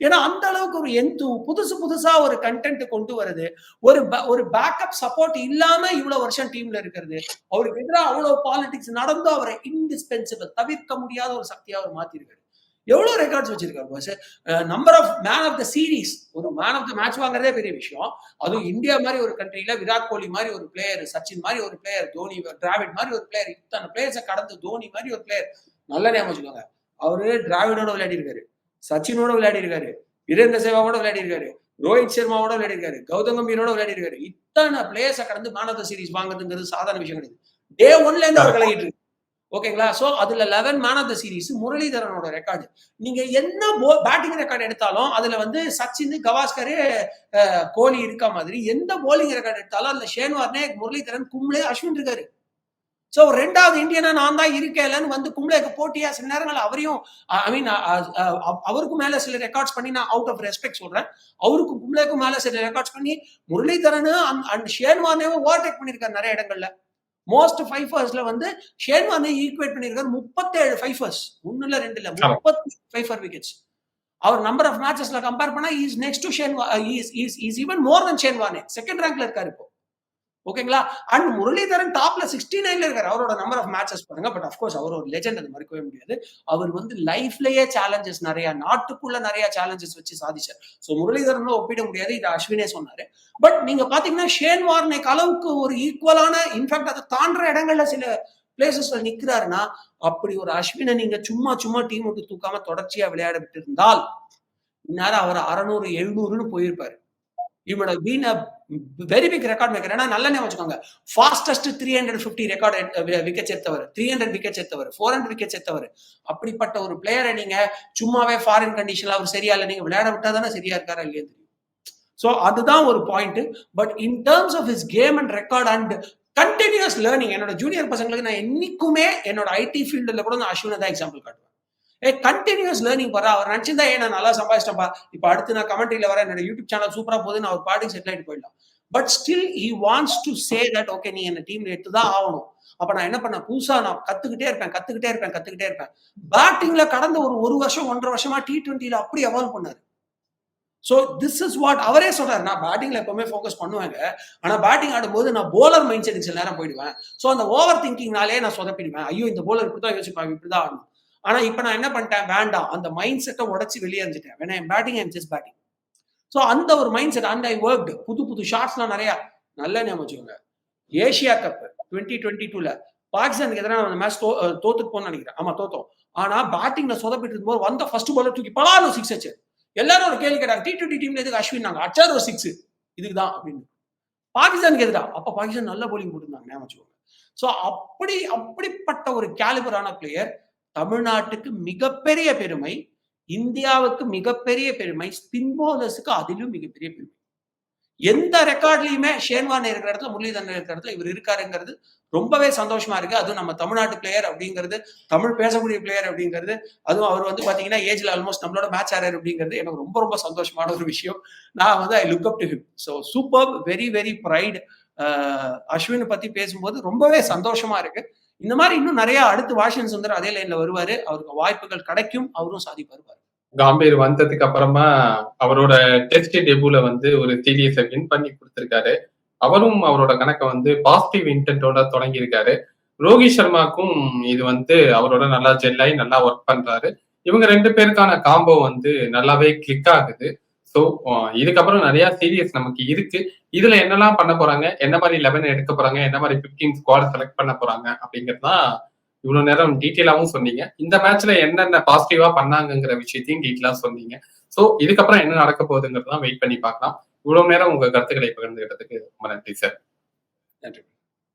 ஏன்னா அந்த அளவுக்கு ஒரு எந்து புதுசு புதுசா ஒரு கண்டென்ட் கொண்டு வருது. ஒரு ஒரு பேக்கப் சப்போர்ட் இல்லாம இவ்வளவு வருஷம் டீம்ல இருக்கிறது. அவருக்கு எதிராக அவ்வளவு பாலிடிக்ஸ் நடந்தும் அவரை இன்டிஸ்பென்சிபிள் தவிர்க்க முடியாத ஒரு சக்தியா அவர் மாத்திருக்காரு. எவ்வளவு ரெக்கார்ட்ஸ் வச்சிருக்காரு number of man of the series ஒரு மேன் ஆஃப் த மேட்ச் வாங்குறதே பெரிய விஷயம். அதுவும் இந்தியா மாதிரி ஒரு கண்ட்ரில விராட் கோலி மாதிரி ஒரு பிளேயர் சச்சின் மாதிரி ஒரு பிளேயர் தோனி டிராவிட் மாதிரி ஒரு பிளேயர் இத்தனை பிளேயர்ஸை கடந்து தோனி மாதிரி ஒரு பிளேயர் நல்ல ஞாபகம் வச்சுக்கோங்க. அவரு டிராவிடோட விளையாடி இருக்காரு சச்சினோட விளையாடி இருக்காரு வீரேந்திர சேவாவோட விளையாடி இருக்காரு ரோஹித் சர்மாவோட விளையாடி இருக்காரு கௌதம் கம்பீரோட விளையாடி இருக்காரு இத்தனை பிளேயர்ஸை கடந்து மேன் ஆஃப் த சீரிஸ் வாங்குறதுங்கிறது சாதாரண விஷயம் கிடையாது. டே ஒன்ல இருந்து அவர் விளையாடிட்டு இருக்கு ஓகேங்களா? ஸோ அதில் eleven man of the series முரளிதரனோட record நீங்கள் என்ன போ பேட்டிங் ரெக்கார்டு எடுத்தாலும் அதில் வந்து சச்சின் கவாஸ்கர் கோலி இருக்க மாதிரி எந்த போலிங் ரெக்கார்டு எடுத்தாலும் அதில் ஷேன் வார்னே முரளிதரன் கும்ளே அஸ்வின் இருக்காரு. ஸோ ரெண்டாவது இந்தியனா நான் தான் இருக்கேன்லன்னு வந்து கும்ளேக்கு போட்டியா? சில நேரங்கள் அவரையும் ஐ மீன் அவருக்கும் மேலே சில ரெக்கார்ட்ஸ் பண்ணி நான் அவுட் ஆஃப் ரெஸ்பெக்ட் சொல்கிறேன் அவருக்கும் கும்ளேக்கும் மேலே சில ரெக்கார்ட்ஸ் பண்ணி முரளிதரனு அண்ட் ஷேன் வார்னேவும் ஓவர்டேக் பண்ணியிருக்காரு நிறைய இடங்கள்ல. மோஸ்ட் ஃபைஃபர்ஸ்ல வந்து ஷேன் வார்னே ஈக்குவேட் பண்ணியிருக்காரு முப்பத்தேழு ஃபைஃபர்ஸ் ஒண்ணுல ரெண்டு இல்ல. முப்பத்தி ஃபைஃபர் விக்கெட்ஸ் அவர் நம்பர் ஆஃப் மேட்சஸ்ல கம்பேர் பண்ணா is next to Shane is is even more than Shane Warne second ரேங்க்ல இருக்காரு இப்போ. ஓகேங்களா? அண்ட் முரளிதரன் டாப்ல சிக்ஸ்டி நைன்ல இருக்காரு. அவரோட நம்பர் ஆஃப் மேட்சஸ் பாருங்க. பட் அஃப்கோர்ஸ் அவர் ஒரு லெஜெண்ட் அது மறுக்கவே முடியாது. அவர் வந்து லைஃப்லயே சேலஞ்சஸ் நிறைய நாட்டுக்குள்ள நிறைய சேலஞ்சஸ் வச்சு சாதிச்சார். ஸோ முரளிதரன் ஒப்பிட முடியாது. இது அஸ்வினே சொன்னாரு. பட் நீங்க பாத்தீங்கன்னா ஷேன் வார்னேக் அளவுக்கு ஒரு ஈக்குவலான இன்ஃபேக்ட் அதை தாண்டுற இடங்கள்ல சில பிளேசஸ்ல நிக்கிறாருன்னா அப்படி ஒரு அஸ்வினை நீங்க சும்மா சும்மா டீம் விட்டு தூக்காம தொடர்ச்சியா விளையாட விட்டு இருந்தால் இந்நேரம் அவர் அறநூறு எழுநூறுன்னு போயிருப்பாரு. இவனோட been very big record maker ஏன்னா நல்ல வச்சுக்கோங்க. Fastest three hundred fifty record wicket சேர்த்தவர். Three hundred wicket சேர்த்தவர். ஃபோர் ஹண்ட்ரட் விக்கெட் சேர்த்தவர். அப்படிப்பட்ட ஒரு பிளேயரை நீங்க சும்மாவே ஃபாரின் கண்டிஷன்ல அவர் சரியா இல்லை நீங்க விளையாட விட்டா தானே சரியா இருக்காரா இல்லையா தெரியும். ஸோ அதுதான் ஒரு point but in terms of his game and record and continuous learning என்னோட ஜூனியர் பசங்களுக்கு நான் என்னைக்குமே என்னோட ஐடி ஃபீல்டில் கூட நான் அஸ்வினை தான் எக்ஸாம்பிள் காட்டுவேன். ஏ கண்டினியூஸ் லேர்னிங் வர அவர் நினச்சிருந்தா ஏன் நான் நல்லா சம்பாதிச்சிட்டேன்பா. இப்போ அடுத்து நான் கமெண்ட்ரியில் வர என்னோட யூடியூப் சேனல் சூப்பராக போது நான் ஒரு பாட்டுக்கு செட்டில் ஆகிட்டு போயிடலாம். But still he wants to say that okay நீ என்ன டீம்ல எடுத்து தான் ஆகணும். அப்ப நான் என்ன பண்ணேன்? புதுசா நான் கத்துக்கிட்டே இருப்பேன் கத்துக்கிட்டே இருப்பேன் கத்துக்கிட்டே இருப்பேன். பேட்டிங்ல கடந்த ஒரு ஒரு வருஷம் ஒன்றரை வருஷமா டி டுவெண்ட்டில அப்படி எவால்வ் பண்ணாரு. ஸோ திஸ் இஸ் வாட் அவரே சொல்றாரு. நான் பேட்டிங்ல எப்பவுமே ஃபோக்கஸ் பண்ணுவாங்க. ஆனா பேட்டிங் ஆடும்போது நான் போலர் மைண்ட் செட் சில நேரம் போயிடுவேன். ஸோ அந்த ஓவர் திங்கிங்னாலே நான் சொதப்பிடுவேன். ஐயோ இந்த போலர் இப்படிதான் யோசிப்பாங்க இப்படிதான் ஆடணும். ஆனா இப்ப நான் என்ன பண்ணிட்டேன்? வேண்டாம். அந்த மைண்ட் செட்டை உடச்சி வெளியே இருந்துட்டேன் வேணா என் batting I'm just batting so அந்த ஒரு mind set and I work புது புது ஷார்ட்ஸ்லாம் நிறைய. நல்லா ஞாபகம் வச்சுக்கோங்க. ஏஷியா கப் டுவெண்ட்டி டுவெண்ட்டி டூல பாகிஸ்தானுக்கு எதிராக அந்த மேட்ச் தோத்துட்டு போன்னு நினைக்கிறேன். ஆமா தோத்தோம். ஆனா பேட்டிங்ல சொதப்பிட்டு இருக்கும்போது வந்த ஃபர்ஸ்ட் பாலர் தூக்கி பலாரும் சிக்ஸ் அச்சு எல்லாரும் ஒரு கேள்வி கேட்டாங்க டி டுவெண்ட்டி டீம்ல எதுக்கு அஸ்வின் நாங்க? அச்சார் ஒரு சிக்ஸ் இதுக்கு தான் அப்படின்னு. பாகிஸ்தானுக்கு எதிரா? அப்ப பாகிஸ்தான் நல்ல போலிங் போட்டிருந்தாங்க ஞாபகம் வச்சுக்கோங்க. ஸோ அப்படி அப்படிப்பட்ட ஒரு கேலிபரான பிளேயர் தமிழ்நாட்டுக்கு மிகப்பெரிய பெருமை இந்தியாவுக்கு மிகப்பெரிய பெருமை ஸ்பின் அதிலும் மிகப்பெரிய பெருமை. எந்த ரெக்கார்ட்லயுமே ஷேன்வான் இருக்கிற இடத்துல முரளிதரன் இருக்கிற இடத்துல இவர் இருக்காருங்கிறது ரொம்பவே சந்தோஷமா இருக்கு. அதுவும் நம்ம தமிழ்நாட்டு பிளேயர் அப்படிங்கிறது தமிழ் பேசக்கூடிய பிளேயர் அப்படிங்கிறது அதுவும் அவர் வந்து பாத்தீங்கன்னா ஏஜ்ல ஆல்மோஸ்ட் நம்மளோட மேட்ச் ஆறாரு அப்படிங்கிறது எனக்கு ரொம்ப ரொம்ப சந்தோஷமான ஒரு விஷயம். நான் வந்து I look up to him so super very very pride அஸ்வினை பத்தி பேசும்போது ரொம்பவே சந்தோஷமா இருக்கு. இந்த மாதிரி இன்னும் நிறைய அடுத்து வாஷின் சுந்தர் அதே லைன்ல வருவாரு. அவருக்கு வாய்ப்புகள் கிடைக்கும். அவரும் சாதிப்பாரு காம்பீர் வந்ததுக்கு அப்புறமா அவரோட டெஸ்ட் டெபுல வந்து ஒரு சீரியஸை வின் பண்ணி கொடுத்திருக்காரு. அவரும் அவரோட கணக்கை வந்து பாசிட்டிவ் இன்டென்ட்டோட தொடங்கியிருக்காரு. ரோஹித் சர்மாக்கும் இது வந்து அவரோட நல்லா ஜெல்லாகி நல்லா ஒர்க் பண்றாரு. இவங்க ரெண்டு பேருக்கான காம்போ வந்து நல்லாவே கிளிக் ஆகுது. ஸோ இதுக்கப்புறம் நிறைய சீரியஸ் நமக்கு இருக்கு. இதுல என்னெல்லாம் பண்ண போறாங்க? என்ன மாதிரி லெவன் எடுக்க போறாங்க? என்ன மாதிரி பிப்டீன் ஸ்குவாட் செலக்ட் பண்ண போறாங்க? அப்படிங்கிறது தான் இவ்வளவு நேரம் டீட்டெயிலாவும் சொன்னீங்க. இந்த மேட்ச்ல என்னென்ன பாசிட்டிவா பண்ணாங்கங்கிற விஷயத்தையும் டீட்டெயிலா சொன்னீங்க. ஸோ இதுக்கப்புறம் என்ன நடக்க போகுதுங்கிறதெல்லாம் வெயிட் பண்ணி பார்க்கலாம். இவ்வளவு நேரம் உங்க கருத்துக்களை பகிர்ந்துகிட்டதுக்கு ரொம்ப நன்றி சார் நன்றி.